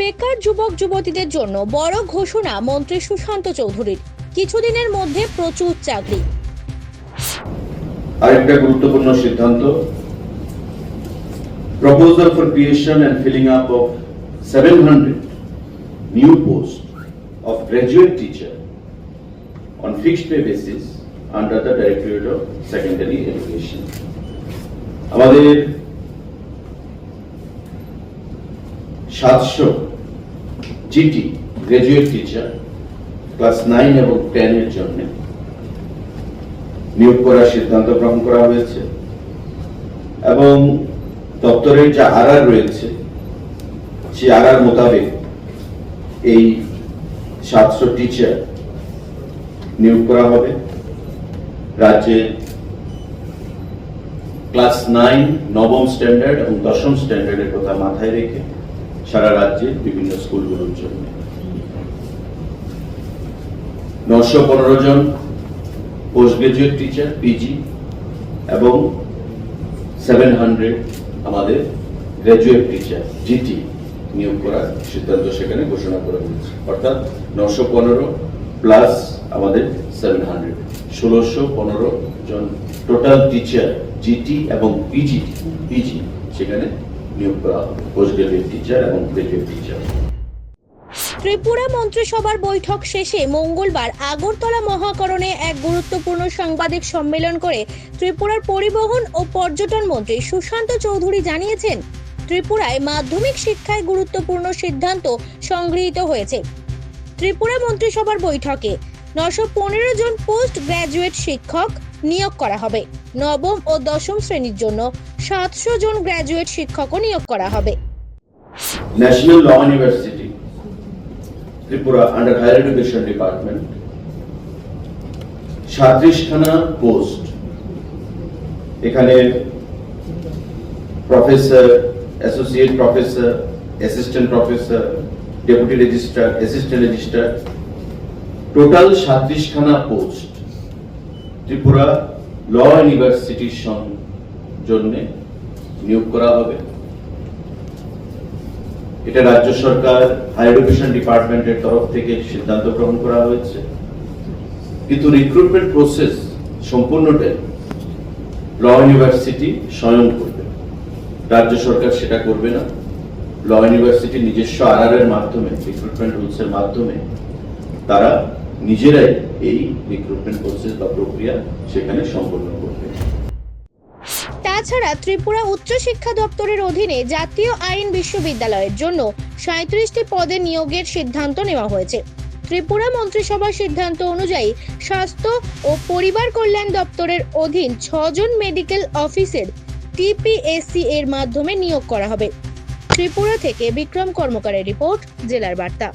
বেকার যুবক যুবতীদের জন্য বড় ঘোষণা মন্ত্রী সুশান্ত চৌধুরীর। কিছুদিনের মধ্যে প্রচুর চাকরি। আরেকটা গুরুত্বপূর্ণ সিদ্ধান্ত for creation and filling up of seven hundred new post of graduate teacher on fixed pay basis under the directorate of secondary education আমাদের সাতশো GT graduate teacher class nine এবং টেনের জন্য নিয়োগ করার সিদ্ধান্ত গ্রহণ করা হয়েছে এবং দপ্তরের যে আরআর রয়েছে সেই আরআর মোতাবেক এই সাতশো টিচার নিয়োগ করা হবে। রাজ্যে ক্লাস নাইন নবম স্ট্যান্ডার্ড এবং দশম স্ট্যান্ডার্ডের কথা মাথায় রেখে সারা রাজ্যের বিভিন্ন স্কুলগুলোর জন্য। নশো পনেরো জন পোস্ট গ্রাজুয়েট টিচার পিজি এবং সেভেন হান্ড্রেড আমাদের গ্রাজুয়েট টিচার জিটি নিয়োগ করার সিদ্ধান্ত সেখানে ঘোষণা করা হয়েছে অর্থাৎ নশো পনেরো প্লাস আমাদের সেভেন হান্ড্রেড ষোলোশো পনেরো জন টোটাল টিচার জিটি এবং পিজি পিজি সেখানে নিয়োগ করা হবে পোস্ট টিচার এবং টিচার ত্রিপুরা মন্ত্রিসভার বৈঠক শেষে মঙ্গলবার আগরতলা মহাকরণে এক গুরুত্বপূর্ণ সাংবাদিক সম্মেলন করে ত্রিপুরার পরিবহন ও পর্যটন মন্ত্রী সুশান্ত চৌধুরী জানিয়েছেন, ত্রিপুরায় মাধ্যমিক শিক্ষায় গুরুত্বপূর্ণ সিদ্ধান্ত সংগৃহীত হয়েছে। ত্রিপুরা মন্ত্রিসভার বৈঠকে নশো জন পোস্ট গ্র্যাজুয়েট শিক্ষক নিয়োগ করা হবে। নবম ও দশম শ্রেণির জন্য সাতশো জন গ্র্যাজুয়েট শিক্ষকও নিয়োগ করা হবে। National law university Tripura under higher education department post এখানে professor associate professor assistant professor deputy registrar assistant registrar total সাঁত্রিশখানা post Tripura law ইউনিভার্সিটির জন্য নিয়োগ করা হবে। এটা রাজ্য সরকার হায়ার এডুকেশন ডিপার্টমেন্টের তরফ থেকে সিদ্ধান্ত গ্রহণ করা হয়েছে। কিন্তু রিক্রুটমেন্ট প্রসেস সম্পূর্ণটাই ল ইউনিভার্সিটি স্বয়ং করবে। রাজ্য সরকার সেটা করবে না। ল ইউনিভার্সিটি নিজস্ব এর মাধ্যমে রিক্রুটমেন্ট রুলস এর মাধ্যমে তারা নিজেরাই এই রিক্রুটমেন্ট প্রসেস বা প্রক্রিয়া সেখানে সম্পন্ন করবে। তাছাড়া ত্রিপুরা উচ্চশিক্ষা দপ্তরের অধীনে জাতীয় আইন বিশ্ববিদ্যালয়ের জন্য সাঁত্রিশটি পদে নিয়োগের সিদ্ধান্ত নেওয়া হয়েছে। ত্রিপুরা মন্ত্রিসভার সিদ্ধান্ত অনুযায়ী স্বাস্থ্য ও পরিবার কল্যাণ দপ্তরের অধীন ছজন মেডিকেল অফিসের টিপিএসসি এর মাধ্যমে নিয়োগ করা হবে। ত্রিপুরা থেকে বিক্রম কর্মকারের রিপোর্ট, জেলার বার্তা।